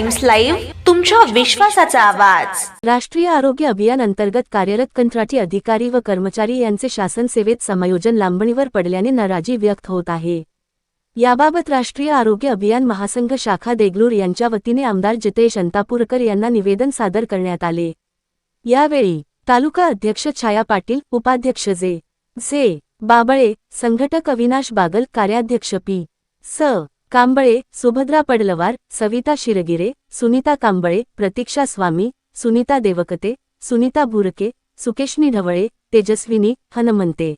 Times live तुमच्या विश्वासाचा आवाज. राष्ट्रीय आरोग्य अभियान अंतर्गत कार्यरत कंत्राटी अधिकारी व कर्मचारी यांचे शासन सेवेत समायोजन लांबणीवर पडल्याने नाराजी व्यक्त होत आहे. याबाबत राष्ट्रीय आरोग्य अभियान महासंघ शाखा देगलूर यांच्या वतीने आमदार जितेश अंतापूरकर यांना निवेदन सादर करण्यात आले. यावेळी तालुका अध्यक्ष छाया पाटील उपाध्यक्ष जे. जे बाबळे संघटक अविनाश बागल कार्याध्यक्ष पी. स. कांबळे सुभद्रा पडलवार सविता शिरगिरे सुनीता कांबळे प्रतीक्षा स्वामी सुनीता देवकते सुनीता भुरके सुकेशनी ढवळे तेजस्विनी हनुमंते.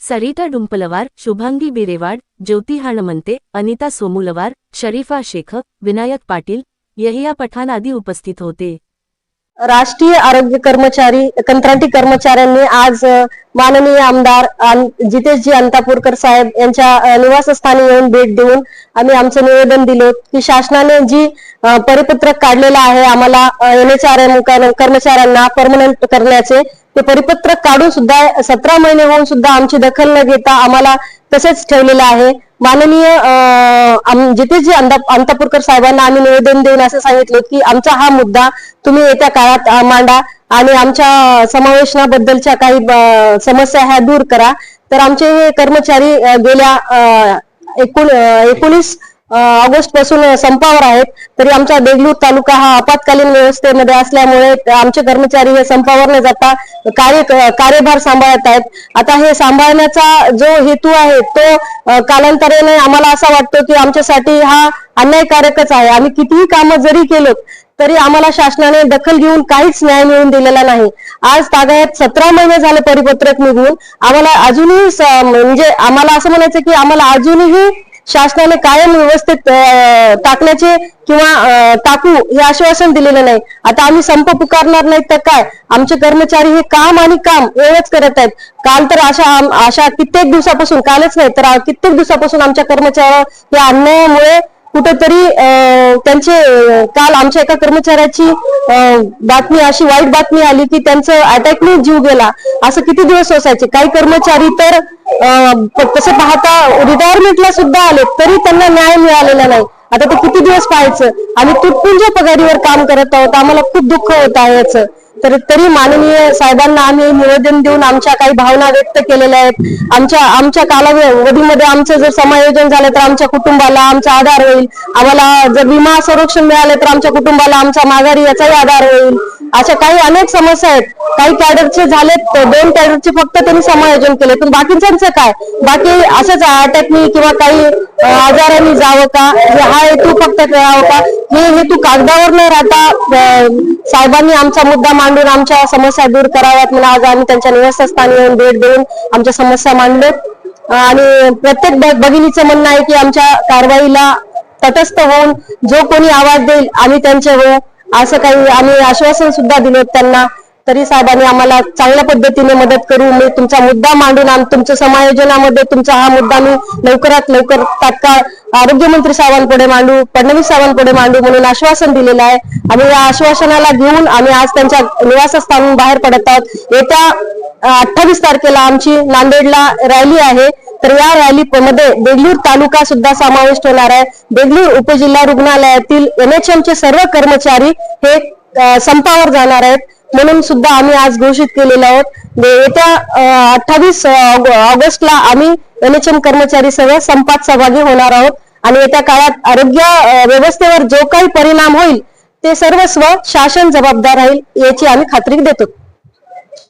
सरिता डुंपलवार शुभांगी बिरेवाड ज्योती हणमंते अनिता सोमुलवार शरीफा शेख विनायक पाटील यहिया पठाण आदी उपस्थित होते. राष्ट्रीय आरोग्य कर्मचारी कंत्राटी कर्मचाऱ्यांनी आज माननीय आमदार जितेशजी अंतापूरकर साहेब यांच्या निवासस्थानी येऊन भेट देऊन आम्ही आमचं निवेदन दिलं की शासनाने जी परिपत्रक काढलेलं आहे आम्हाला एन एच आर एम कर्मचाऱ्यांना परमनंट करण्याचे ते परिपत्रक काढून सुद्धा सतरा महिने होऊन सुद्धा आमची दखल न घेता आम्हाला तसेच ठेवलेलं आहे. माननीय जिथे जे अंदा अंतापूरकर साहेबांना आम्ही निवेदन देऊन असं सांगितलं की आमचा हा मुद्दा तुम्ही येत्या काळात मांडा आणि आमच्या समावेशनाबद्दलच्या काही समस्या ह्या दूर करा. तर आमचे हे कर्मचारी गेल्या अं, एकूण एकोणीस ऑगस्टपासून संपावर आहेत. तरी आमचा देगलूर तालुका हा आपत्कालीन व्यवस्थेमध्ये असल्यामुळे आमचे कर्मचारी हे संपावर न जाता कार्य कार्यभार सांभाळत आहेत. आता हे सांभाळण्याचा जो हेतू आहे तो कालांतराने आम्हाला असा वाटतो की आमच्यासाठी हा अन्यायकारकच आहे. आम्ही कितीही कामं जरी केलो तरी आम्हाला शासनाने दखल घेऊन काहीच न्याय मिळवून दिलेला नाही. आज तागायत सतरा महिने झाले परिपत्रक निघून आम्हाला अजूनही स- म्हणजे आम्हाला असं म्हणायचं की आम्हाला अजूनही शासनाने कायम व्यवस्थित टाकण्याचे किंवा टाकू हे आश्वासन दिलेलं नाही. आता आम्ही संप पुकारणार नाहीत तर काय? आमचे कर्मचारी हे काम आणि काम एवढंच करत आहेत. काल तर अशा अशा कित्येक दिवसापासून कालच नाही तर कित्येक दिवसापासून आमच्या कर्मचाऱ्या या अन्यायामुळे कुठेतरी त्यांचे काल आमच्या एका कर्मचाऱ्याची बातमी अशी वाईट बातमी आली की त्यांचं अटॅकने जीव गेला. असं किती दिवस असायचे? काही कर्मचारी तर तसं पाहता रिटायरमेंटला सुद्धा आले तरी त्यांना न्याय मिळालेला नाही. आता ते किती दिवस पाहायचं? आम्ही तुटपुंज पगारीवर काम करत आहोत आम्हाला खूप दुःख होत आहे याचं. तर तरी माननीय साहेबांना आम्ही निवेदन देऊन आमच्या काही भावना व्यक्त केलेल्या आहेत. आमच्या आमच्या कालावधीमध्ये आमचं जर समायोजन झालं तर आमच्या कुटुंबाला आमचा आधार होईल. आम्हाला जर विमा संरक्षण मिळालं तर आमच्या कुटुंबाला आमच्या माघारी याचाही आधार होईल. अशा काही अनेक समस्या आहेत. काही कॅडरचे झालेत दोन कॅडरचे फक्त त्यांनी समायोजन केले. पण बाकीच्यांचं काय? बाकी असंच अटॅकनी किंवा काही आजारांनी जावं का? हे हा हेतू फक्त करावं का? हे हेतू कागदावर न राहता साहेबांनी आमचा मुद्दा मांडून आमच्या समस्या दूर कराव्यात म्हणून आज आम्ही त्यांच्या निवासस्थानी येऊन भेट देऊन आमच्या समस्या मांडल्यात आणि प्रत्येक भगिनीचं म्हणणं आहे की आमच्या कारवाईला तटस्थ होऊन जो कोणी आवाज देईल आम्ही त्यांचे हो असं काही आम्ही आश्वासन सुद्धा दिलं त्यांना. तरी साहेबांनी आम्हाला चांगल्या पद्धतीने मदत करू. मी तुमचा मुद्दा मांडून आम तुमच्या समायोजनामध्ये तुमचा हा मुद्दा मी लवकरात लवकर तात्काळ आरोग्यमंत्री साहेबांपुढे मांडू फडणवीस साहेबांपुढे मांडू म्हणून आश्वासन दिलेलं आहे. आणि या आश्वासनाला घेऊन आम्ही आज त्यांच्या निवासस्थानून बाहेर पडत आहोत. येत्या अठ्ठावीस तारखेला आमची नांदेडला रॅली आहे. तर या रॅली मध्ये देगलूर तालुका सुद्धा समाविष्ट होणार आहे. देगलूर उपजिल्हा रुग्णालयातील एनएचएम चे सर्व कर्मचारी हे संपावर जाणार आहेत. म्हणून सुद्धा आम्ही आज घोषित केलेले आहोत. येत्या अठ्ठावीस ऑगस्टला आम्ही एनएचएम कर्मचारी सर्व संपात सहभागी होणार आहोत. आणि येत्या काळात आरोग्य व्यवस्थेवर जो काही परिणाम होईल ते सर्वस्व शासन जबाबदार राहील याची आम्ही खात्री देतो.